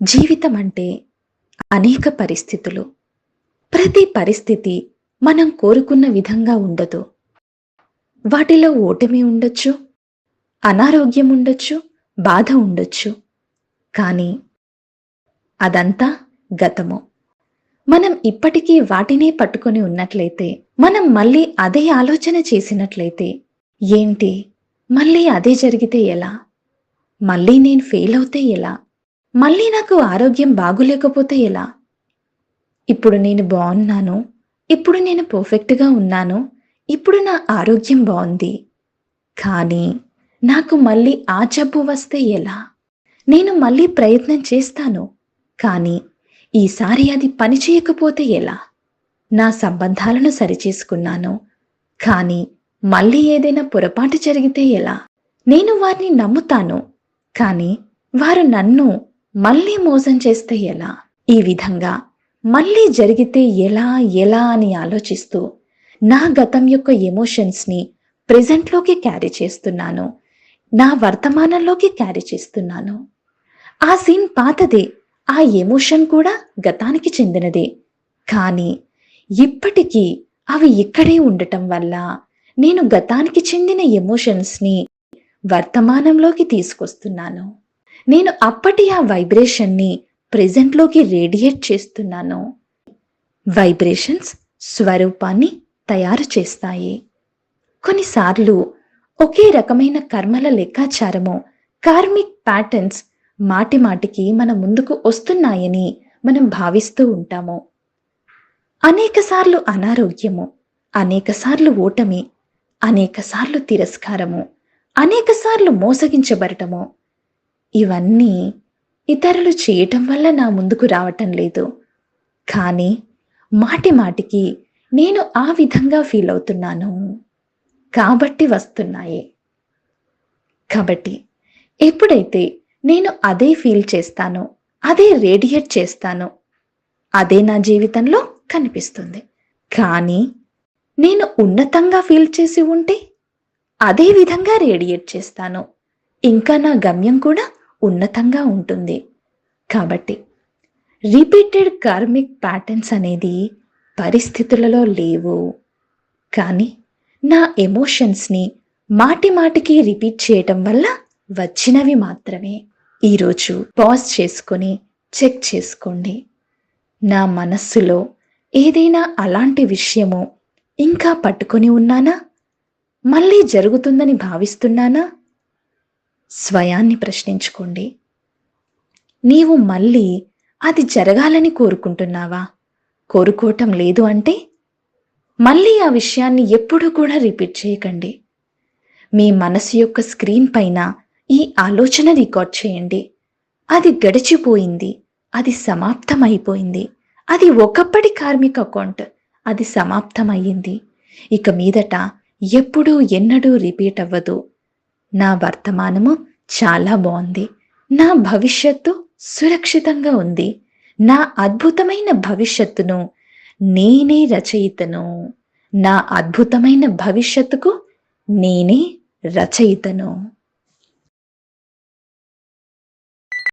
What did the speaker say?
జీవితం అంటే అనేక పరిస్థితులు. ప్రతి పరిస్థితి మనం కోరుకున్న విధంగా ఉండదు. వాటిలో ఓటమి ఉండొచ్చు అనారోగ్యం ఉండొచ్చు బాధ ఉండొచ్చు. కానీ అదంతా గతము. మనం ఇప్పటికీ వాటినే పట్టుకొని ఉన్నట్లయితే మనం మళ్ళీ అదే ఆలోచన చేసినట్లయితే ఏంటి? మళ్ళీ అదే జరిగితే ఎలా? మళ్ళీ నేను ఫెయిల్ అవుతే ఎలా? మళ్ళీ నాకు ఆరోగ్యం బాగులేకపోతే ఎలా? ఇప్పుడు నేను బాగున్నాను ఇప్పుడు నేను పర్ఫెక్ట్గా ఉన్నాను ఇప్పుడు నా ఆరోగ్యం బాగుంది. కానీ నాకు మళ్ళీ ఆ జబ్బు వస్తే ఎలా? నేను మళ్ళీ ప్రయత్నం చేస్తాను కానీ ఈసారి అది పని చేయకపోతే ఎలా? నా సంబంధాలను సరిచేసుకున్నాను కానీ మళ్ళీ ఏదైనా పొరపాటు జరిగితే ఎలా? నేను వారిని నమ్ముతాను కానీ వారు నన్ను మళ్ళీ మోసం చేస్తే ఎలా? ఈ విధంగా మళ్ళీ జరిగితే ఎలా ఎలా అని ఆలోచిస్తూ నా గతం యొక్క ఎమోషన్స్ని ప్రెజెంట్లోకి క్యారీ చేస్తున్నాను. నా వర్తమానంలోకి క్యారీ చేస్తున్నాను. ఆ సీన్ పాతదే. ఆ ఎమోషన్ కూడా గతానికి చెందినదే. కానీ ఇప్పటికీ అవి ఇక్కడే ఉండటం వల్ల నేను గతానికి చెందిన ఎమోషన్స్ని వర్తమానంలోకి తీసుకొస్తున్నాను. నేను అప్పటి ఆ వైబ్రేషన్ని ప్రెజెంట్లోకి రేడియేట్ చేస్తున్నాను. వైబ్రేషన్స్ స్వరూపాన్ని తయారు చేస్తాయి. కొన్నిసార్లు ఒకే రకమైన కర్మల లెక్కాచారము కార్మిక్ ప్యాటర్న్స్ మాటి మాటికి మన ముందుకు వస్తున్నాయని మనం భావిస్తూ ఉంటాము. అనేకసార్లు అనారోగ్యము అనేకసార్లు ఓటమి అనేకసార్లు తిరస్కారము అనేకసార్లు మోసగించబడటము ఇవన్నీ ఇతరులు చేయటం వల్ల నా ముందుకు రావటం లేదు. కానీ మాటి మాటికి నేను ఆ విధంగా ఫీల్ అవుతున్నాను. కాబట్టి వస్తున్నాయి. కాబట్టి ఎప్పుడైతే నేను అదే ఫీల్ చేస్తానో అదే రేడియేట్ చేస్తానో అదే నా జీవితంలో కనిపిస్తుంది. కానీ నేను ఉన్నతంగా ఫీల్ చేసి ఉంటే అదే విధంగా రేడియేట్ చేస్తాను. ఇంకా నా గమ్యం కూడా ఉన్నతంగా ఉంటుంది. కాబట్టి రిపీటెడ్ కార్మిక్ ప్యాటర్న్స్ అనేది పరిస్థితులలో లేవు. కానీ నా ఎమోషన్స్ని మాటి మాటికి రిపీట్ చేయటం వల్ల వచ్చినవి మాత్రమే. ఈరోజు పాజ్ చేసుకొని చెక్ చేసుకోండి. నా మనస్సులో ఏదైనా అలాంటి విషయము ఇంకా పట్టుకొని ఉన్నానా? మళ్ళీ జరుగుతుందని భావిస్తున్నానా? స్వయాన్ని ప్రశ్నించుకోండి. నీవు మళ్ళీ అది జరగాలని కోరుకుంటున్నావా? కోరుకోవటం లేదు అంటే? మళ్ళీ ఆ విషయాన్ని ఎప్పుడూ కూడా రిపీట్ చేయకండి. మీ మనసు యొక్క స్క్రీన్ పైన ఈ ఆలోచన రికార్డ్ చేయండి. అది గడిచిపోయింది. అది సమాప్తమైపోయింది. అది ఒకప్పటి కార్మిక అకౌంట్. అది సమాప్తమయ్యింది. ఇక మీదట ఎప్పుడూ ఎన్నడూ రిపీట్ అవ్వదు. నా వర్తమానము చాలా బాగుంది. నా భవిష్యత్తు సురక్షితంగా ఉంది. నా అద్భుతమైన భవిష్యత్తును నేనే రచయితను. నా అద్భుతమైన భవిష్యత్తుకు నేనే రచయితను.